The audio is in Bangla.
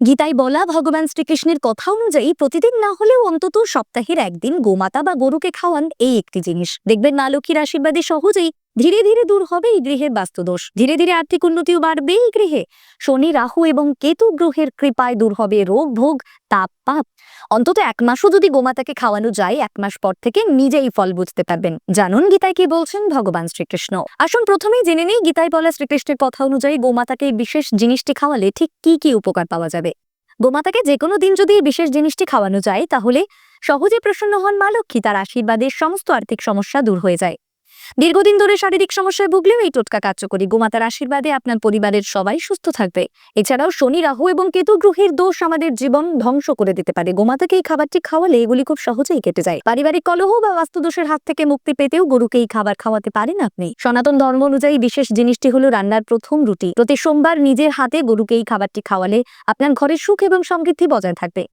গীতায় বলা ভগবান শ্রীকৃষ্ণের কথা অনুযায়ী প্রতিদিন না হলেও অন্তত সপ্তাহের একদিন গোমাতা বা গরুকে খাওয়ান এই একটি জিনিস। দেখবেন মা লক্ষ্মীর আশীর্বাদে সহজেই ধীরে ধীরে দূর হবে এই গৃহের বাস্তুদোষ। ধীরে ধীরে আর্থিক উন্নতিও বাড়বে এই গৃহে শনি, রাহু এবং কেতু গ্রহের কৃপায় দূর হবে রোগ, ভোগ, তাপ, পাপ। অন্তত এক মাসও যদি গোমাতাকে খাওয়ানো যায়, এক মাস পর থেকে নিজেই ফল বুঝতে পারবেন। জানুন গীতায় কি বলছেন ভগবান শ্রীকৃষ্ণ। আসুন প্রথমেই জেনে নিই গীতায় বলা শ্রীকৃষ্ণের কথা অনুযায়ী গোমাতাকে বিশেষ জিনিসটি খাওয়ালে ঠিক কি কি উপকার পাওয়া যাবে। গোমাতাকে যে কোনো দিন যদি বিশেষ জিনিসটি খাওয়ানো যায়, তাহলে সহজে প্রসন্ন হন মা লক্ষ্মী। তার আশীর্বাদে সমস্ত আর্থিক সমস্যা দূর হয়ে যায়। দীর্ঘদিন ধরে শারীরিক সমস্যায় ভুগলেও এই টোটকা কার্যকরী। গোমাতার আশীর্বাদে আপনার পরিবারের সবাই সুস্থ থাকবে। এছাড়াও শনি, রাহু এবং কেতু গ্রহের দোষ আমাদের জীবন ধ্বংস করে দিতে পারে। গোমাতাকে এই খাবারটি খাওয়ালে এগুলি খুব সহজেই কেটে যায়। পারিবারিক কলহ বা বাস্তুদোষের হাত থেকে মুক্তি পেতেও গরুকে এই খাবার খাওয়াতে পারেন আপনি। সনাতন ধর্ম অনুযায়ী বিশেষ জিনিসটি হলো রান্নার প্রথম রুটি। প্রতি সোমবার নিজের হাতে গরুকে এই খাবারটি খাওয়ালে আপনার ঘরে সুখ এবং সমৃদ্ধি বজায় থাকবে।